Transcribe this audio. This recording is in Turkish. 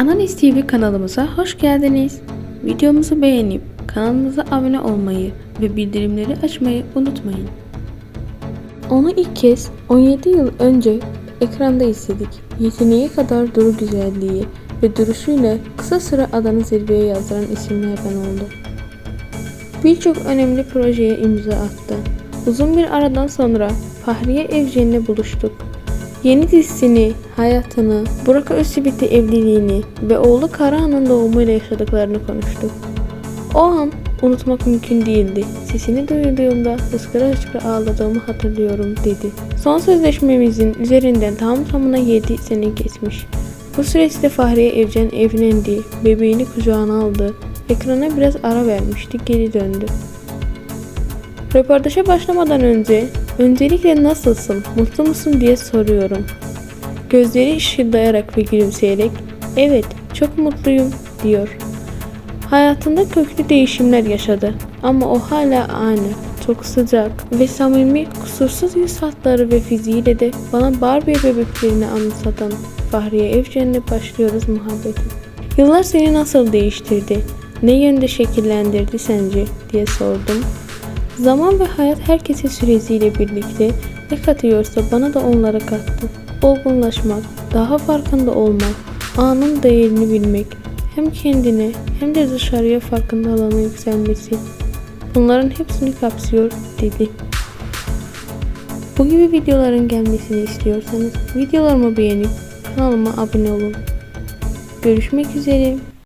Analiz TV kanalımıza hoş geldiniz. Videomuzu beğenip kanalımıza abone olmayı ve bildirimleri açmayı unutmayın. Onu ilk kez 17 yıl önce ekranda izledik. Yeteneğe kadar duru güzelliği ve duruşuyla kısa süre adını zirveye yazdıran isimlerden oldu. Birçok önemli projeye imza attı. Uzun bir aradan sonra Fahriye Evcen'le buluştuk. Yeni dizisini, hayatını, Burak Özçivit'le evliliğini ve oğlu Karahan'ın doğumuyla yaşadıklarını konuştuk. O an unutmak mümkün değildi. Sesini duyduğumda hıçkıra hıçkıra ağladığımı hatırlıyorum dedi. Son sözleşmemizin üzerinden tam tamına 7 sene geçmiş. Bu süreçte Fahriye Evcen evlendi, bebeğini kucağına aldı, ekrana biraz ara vermişti, geri döndü. Röportaja başlamadan önce öncelikle nasılsın, mutlu musun diye soruyorum. Gözleri ışıldayarak ve gülümseyerek evet çok mutluyum diyor. Hayatında köklü değişimler yaşadı ama o hala aynı. Çok sıcak ve samimi, kusursuz yüz hatları ve fiziğiyle de bana Barbie bebeklerini anımsatan Fahriye Evcen'le başlıyoruz muhabbeti. Yıllar seni nasıl değiştirdi? Ne yönde şekillendirdi sence? diye sordum. Zaman ve hayat herkese süreciyle birlikte ne katıyorsa bana da onlara kattı. Olgunlaşmak, daha farkında olmak, anın değerini bilmek, hem kendine hem de dışarıya farkındalığına yükselmesi. Bunların hepsini kapsıyor dedi. Bu gibi videoların gelmesini istiyorsanız videolarımı beğenip kanalıma abone olun. Görüşmek üzere.